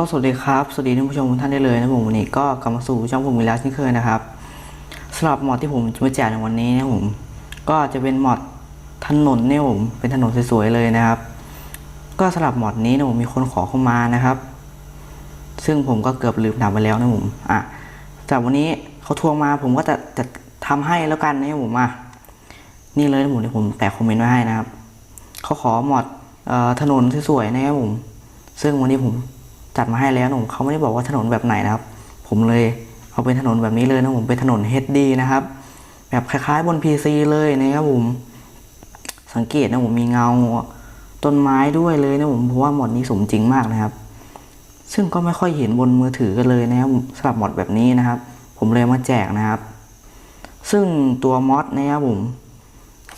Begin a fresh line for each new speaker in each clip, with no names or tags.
ต้องสวัสดีครับ สวัสดีท่านผู้ชมทุกท่านได้เลยนะผมวันนี้ก็กลับมาสู่ช่องผมอีกแล้วเช่นเคยนะครับสำหรับมอดที่ผมจะมาแจกในวันนี้นะผม ก็จะเป็นมอดถนนเนี่ยผมเป็นถนนสวยๆเลยนะครับ ก็สำหรับมอดนี้นะผมมีคนขอเข้ามานะครับ ซึ่งผมก็เกือบลืมทำไปแล้วนะผมอะจากวันนี้เขาทวงมาผมก็จะจะทำให้แล้วกันนะผมอะนี่เลยนะผมเดี๋ยวผมแปะคอมเมนต์ไว้ให้นะครับเขาขอมอดออถนนสวยๆนะครับผม ซึ่งวันนี้ผม จัดมาให้แล้วนะผมเขาไม่ได้บอกว่าถนนแบบไหนนะครับ ผมเลยเอาเป็นถนนแบบนี้เลยนะผมเป็นถนน HD นะครับ แบบคล้ายๆบน PC เลยนะครับผม สังเกตนะผมมีเงาต้นไม้ด้วยเลยนะผมเพราะว่าหมอดนี้สมจริงมากนะครับ ซึ่งก็ไม่ค่อยเห็นบนมือถือกันเลยนะครับสำหรับมอดแบบนี้นะครับ ผมเลยมาแจกนะครับ ซึ่งตัวมอดนะครับผม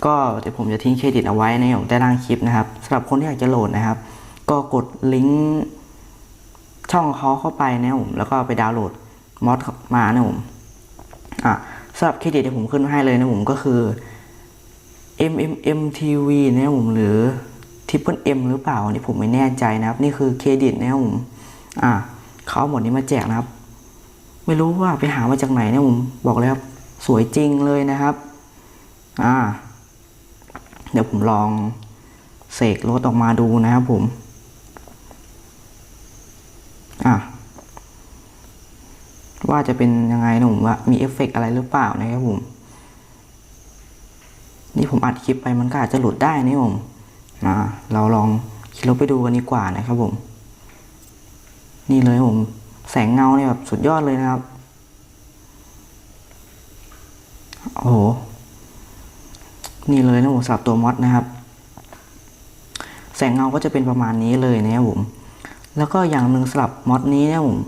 ก็เดี๋ยวผมจะทิ้งเครดิตเอาไว้ในของใต้ล่างคลิปนะครับสำหรับคนที่อยากจะโหลดนะครับ ก็กดลิงก์ ช่องเขาเข้าไปนะผมแล้วก็ไปดาวน์โหลดมอดมานะผมอะสำหรับเครดิตที่ผมขึ้นมาให้เลยนะผมก็คือ MMMTV นะผมหรือ Triple M หรือเปล่านี่ผมไม่แน่ใจนะครับ นี่คือเครดิตนะผมอะเขาเอาหมดนี้มาแจกนะครับ ไม่รู้ว่าไปหามาจากไหนนะผมบอกเลยครับสวยจริงเลยนะครับ อ่า เดี๋ยวผมลองเสกรถออกมาดูนะครับผม อะ ว่าจะเป็นยังไงนะผมว่ามีเอฟเฟกต์อะไรหรือเปล่านะครับผมนี่ผมอัดคลิปไปมันก็อาจจะหลุดได้นะผมอ่าเราลองขี่รถไปดูกันดีกว่านะครับผม นี่เลยผม แสงเงาเนี่ยแบบสุดยอดเลยนะครับ โอ้โห นี่เลยนะผมสำหรับตัวมอดนะครับ แสงเงาก็จะเป็นประมาณนี้เลยนะครับผม แล้วก็อย่างหนึ่งสำหรับมอดนี้เนี่ยผม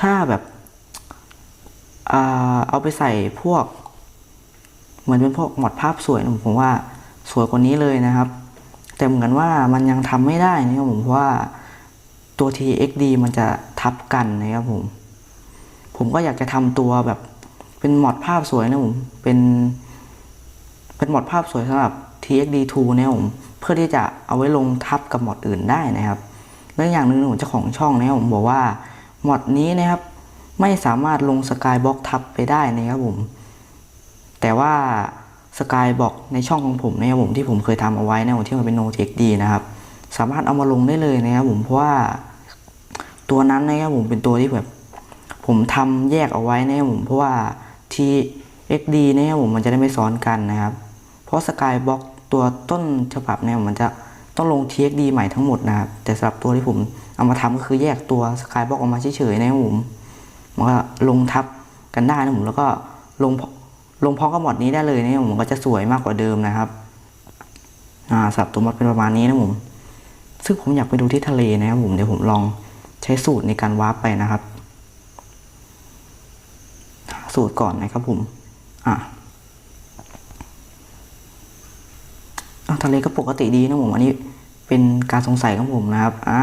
ถ้าแบบ เอาไปใส่พวก เหมือนเป็นพวกหมอดภาพสวยนะผมว่าสวยกว่านี้เลยนะครับ แต่เหมือนว่ามันยังทำไม่ได้นะครับผมเพราะว่าตัว TXD มันจะทับกันนะครับผม ผมก็อยากจะทำตัวแบบเป็นหมอดภาพสวยนะผมเป็น เป็นหมอดภาพสวยสำหรับ TXD2 นี่ยผมเพื่อที่จะเอาไว้ลงทับกับหมอดอื่นได้นะครับและอย่างหนึ่งของเจ้าของช่องนะครับผมบอกว่าหมอดนี้นะครับ ไม่สามารถลงสกายบ็อกทับไปได้นะครับผม แต่ว่าสกายบ็อกในช่องของผมนะครับผมที่ผมเคยทำเอาไว้นะผมที่มันเป็น No Tech D นะครับ สามารถเอามาลงได้เลยนะครับผมเพราะว่าตัวนั้นนะครับผมเป็นตัวที่แบบผมทำแยกเอาไว้นะครับผมเพราะว่า TXD เนี่ยผมมันจะได้ไม่ซ้อนกันนะครับ เพราะ Skybox ตัวต้นฉบับเนี่ยมันจะต้องลง TXD ใหม่ทั้งหมดนะครับ แต่สำหรับตัวที่ผมเอามาทำก็คือแยกตัว Skybox ออกมาเฉยๆนะครับผม มันก็ลงทับกันได้นะผมแล้วก็ลงลงพร้อมกับหมดนี้ได้เลยนะผมก็จะสวยมากกว่าเดิมนะครับอ่าสับตัวมอดเป็นประมาณนี้นะผมซึ่งผมอยากไปดูที่ทะเลนะครับผมเดี๋ยวผมลองใช้สูตรในการวาร์ปไปนะครับ สูตรก่อนนะครับผมอะทะเลก็ปกติดีนะผมอันนี้เป็นการสงสัยของผมนะครับ อ่า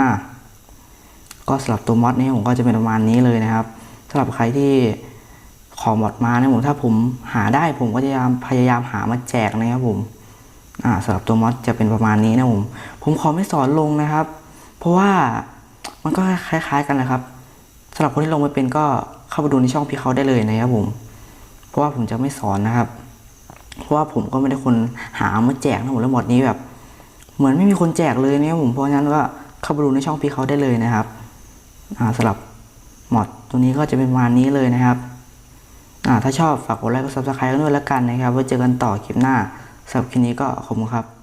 ก็สำหรับตัวมอดนี้ผมก็จะเป็นประมาณนี้เลยนะครับ สำหรับใครที่ขอมดมานะผมถ้าผมหาได้ผมก็จะพยายามหามาแจกนะครับผมอ่าสำหรับตัวมอดจะเป็นประมาณนี้นะผมผมขอไม่สอนลงนะครับ เพราะว่ามันก็คล้ายๆกันนะครับสำหรับคนที่ลงไม่เป็นก็เข้าไปดูในช่องพี่เขาได้เลยนะครับผมเพราะว่าผมจะไม่สอนนะครับ เพราะว่าผมก็ไม่ได้คนหามาแจกนะผมแล้วหมดนี้แบบ เหมือนไม่มีคนแจกเลยนะครับผมเพราะฉะนั้นก็เข้าไปดูในช่องพี่เขาได้เลยนะครับอ่าสำหรับ หมดตัวนี้ก็จะเป็นประมาณนี้เลยนะครับถ้าชอบฝากกดไลค์กดซับสไครต์กันด้วยแล้วกันนะครับไว้เจอกันต่อคลิปหน้าสำหรับคลิปนี้ก็ขอบคุณครับ